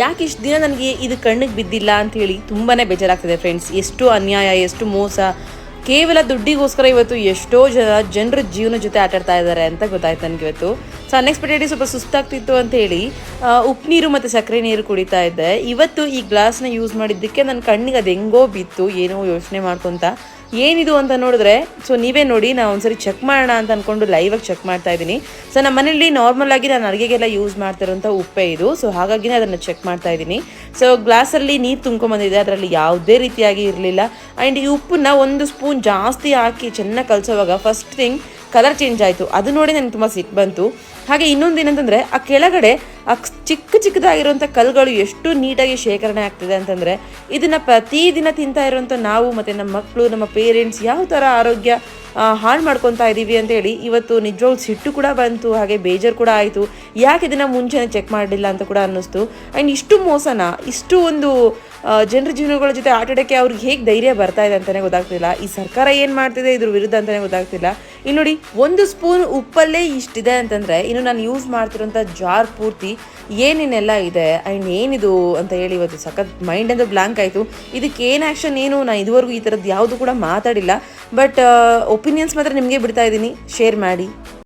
ಯಾಕೆ ಇಷ್ಟು ದಿನ ನನಗೆ ಇದು ಕಣ್ಣಿಗೆ ಬಿದ್ದಿಲ್ಲ ಅಂತೇಳಿ ತುಂಬಾ ಬೇಜಾರಾಗ್ತಿದೆ ಫ್ರೆಂಡ್ಸ್ ಎಷ್ಟು ಅನ್ಯಾಯ, ಎಷ್ಟು ಮೋಸ. ಕೇವಲ ದುಡ್ಡಿಗೋಸ್ಕರ ಇವತ್ತು ಎಷ್ಟೋ ಜನ ಜನರ ಜೀವನ ಜೊತೆ ಆಟಾಡ್ತಾ ಇದ್ದಾರೆ ಅಂತ ಗೊತ್ತಾಯ್ತು ನನಗೆ ಇವತ್ತು. ಸೊ ಅನ್ಎಕ್ಸ್ಪೆಕ್ಟೆಡ್ಲಿ ಸ್ವಲ್ಪ ಸುಸ್ತಾಗ್ತಿತ್ತು ಅಂತ ಹೇಳಿ ಉಪ್ಪು ನೀರು ಮತ್ತು ಸಕ್ಕರೆ ನೀರು ಕುಡಿತಾ ಇದ್ದೆ. ಇವತ್ತು ಈ ಗ್ಲಾಸ್ನ ಯೂಸ್ ಮಾಡಿದ್ದಕ್ಕೆ ನನ್ನ ಕಣ್ಣಿಗೆ ಅದು ಹೆಂಗೋ ಬಿತ್ತು, ಏನೋ ಯೋಚನೆ ಮಾಡ್ಕೊತ. ಏನಿದು ಅಂತ ನೋಡಿದ್ರೆ ಸೊ ನೀವೇ ನೋಡಿ, ನಾವು ಒಂದ್ಸರಿ ಚೆಕ್ ಮಾಡೋಣ ಅಂತ ಅಂದ್ಕೊಂಡು ಲೈವಾಗಿ ಚೆಕ್ ಮಾಡ್ತಾ ಇದ್ದೀನಿ. ಸೊ ನಮ್ಮ ಮನೇಲಿ ನಾರ್ಮಲ್ ಆಗಿ ನಾನು ಅಡುಗೆಗೆಲ್ಲ ಯೂಸ್ ಮಾಡ್ತಿರೋಂಥ ಉಪ್ಪೇ ಇದು. ಸೊ ಹಾಗಾಗಿನೇ ಅದನ್ನು ಚೆಕ್ ಮಾಡ್ತಾ ಇದ್ದೀನಿ. ಸೊ ಗ್ಲಾಸಲ್ಲಿ ನೀರು ತುಂಬ್ಕೊಂಬಂದಿದೆ ಅದರಲ್ಲಿ ಯಾವುದೇ ರೀತಿಯಾಗಿ ಇರಲಿಲ್ಲ. ಆ್ಯಂಡ್ ಈ ಉಪ್ಪನ್ನ ಒಂದು ಸ್ಪೂನ್ ಜಾಸ್ತಿ ಹಾಕಿ ಚೆನ್ನಾಗಿ ಕಲಸೋವಾಗ ಫಸ್ಟ್ ಥಿಂಗ್ ಕಲರ್ ಚೇಂಜ್ ಆಯಿತು. ಅದು ನೋಡಿ ನನಗೆ ತುಂಬ ಸಿಟ್ಟು ಬಂತು. ಹಾಗೆ ಇನ್ನೊಂದು ಏನಂತಂದರೆ, ಆ ಕೆಳಗಡೆ ಆ ಚಿಕ್ಕ ಚಿಕ್ಕದಾಗಿರುವಂಥ ಕಲ್ಲುಗಳು ಎಷ್ಟು ನೀಟಾಗಿ ಶೇಖರಣೆ ಆಗ್ತಿದೆ ಅಂತಂದರೆ, ಇದನ್ನು ಪ್ರತಿದಿನ ತಿಂತಾ ಇರುವಂಥ ನಾವು ಮತ್ತು ನಮ್ಮ ಮಕ್ಕಳು ನಮ್ಮ ಪೇರೆಂಟ್ಸ್ ಯಾವ ಥರ ಆರೋಗ್ಯ ಹಾಳು ಮಾಡ್ಕೊತಾ ಇದ್ದೀವಿ ಅಂತೇಳಿ ಇವತ್ತು ನಿಜವಾಗ್ಲೂ ಸಿಟ್ಟು ಕೂಡ ಬಂತು, ಹಾಗೆ ಬೇಜಾರು ಕೂಡ ಆಯಿತು. ಯಾಕೆ ಇದನ್ನು ಮುಂಚೆನೇ ಚೆಕ್ ಮಾಡಲಿಲ್ಲ ಅಂತ ಕೂಡ ಅನ್ನಿಸ್ತು. ಆ್ಯಂಡ್ ಇಷ್ಟು ಮೋಸನ, ಇಷ್ಟು ಒಂದು ಜನರ ಜೀವನಗಳ ಜೊತೆ ಆಟಾಡೋಕ್ಕೆ ಅವ್ರಿಗೆ ಹೇಗೆ ಧೈರ್ಯ ಬರ್ತಾ ಇದೆ ಅಂತಲೇ ಗೊತ್ತಾಗ್ತಿಲ್ಲ. ಈ ಸರ್ಕಾರ ಏನು ಮಾಡ್ತಿದೆ ಇದ್ರ ವಿರುದ್ಧ ಅಂತಲೇ ಗೊತ್ತಾಗ್ತಿಲ್ಲ. ಇಲ್ಲಿ ನೋಡಿ, ಒಂದು ಸ್ಪೂನ್ ಉಪ್ಪಲ್ಲೇ ಇಷ್ಟಿದೆ ಅಂತಂದರೆ, ಇನ್ನು ನಾನು ಯೂಸ್ ಮಾಡ್ತಿರೋಂಥ ಜಾರ್ ಪೂರ್ತಿ ಏನೇನೆಲ್ಲ ಇದೆ ಆ್ಯಂಡ್ ಏನಿದು ಅಂತ ಹೇಳಿ ಇವತ್ತು ಸಖತ್ ಮೈಂಡ್ ಅಂದ್ರೆ ಬ್ಲಾಂಕ್ ಆಯಿತು. ಇದಕ್ಕೆ ಏನು ಆ್ಯಕ್ಷನ್ ಏನು ನಾನು ಇದುವರೆಗೂ ಈ ಥರದ್ದು ಯಾವುದು ಕೂಡ ಮಾತಾಡಿಲ್ಲ. ಬಟ್ ಒಪಿನಿಯನ್ಸ್ ಮಾತ್ರ ನಿಮಗೆ ಬಿಡ್ತಾ ಇದ್ದೀನಿ. ಶೇರ್ ಮಾಡಿ.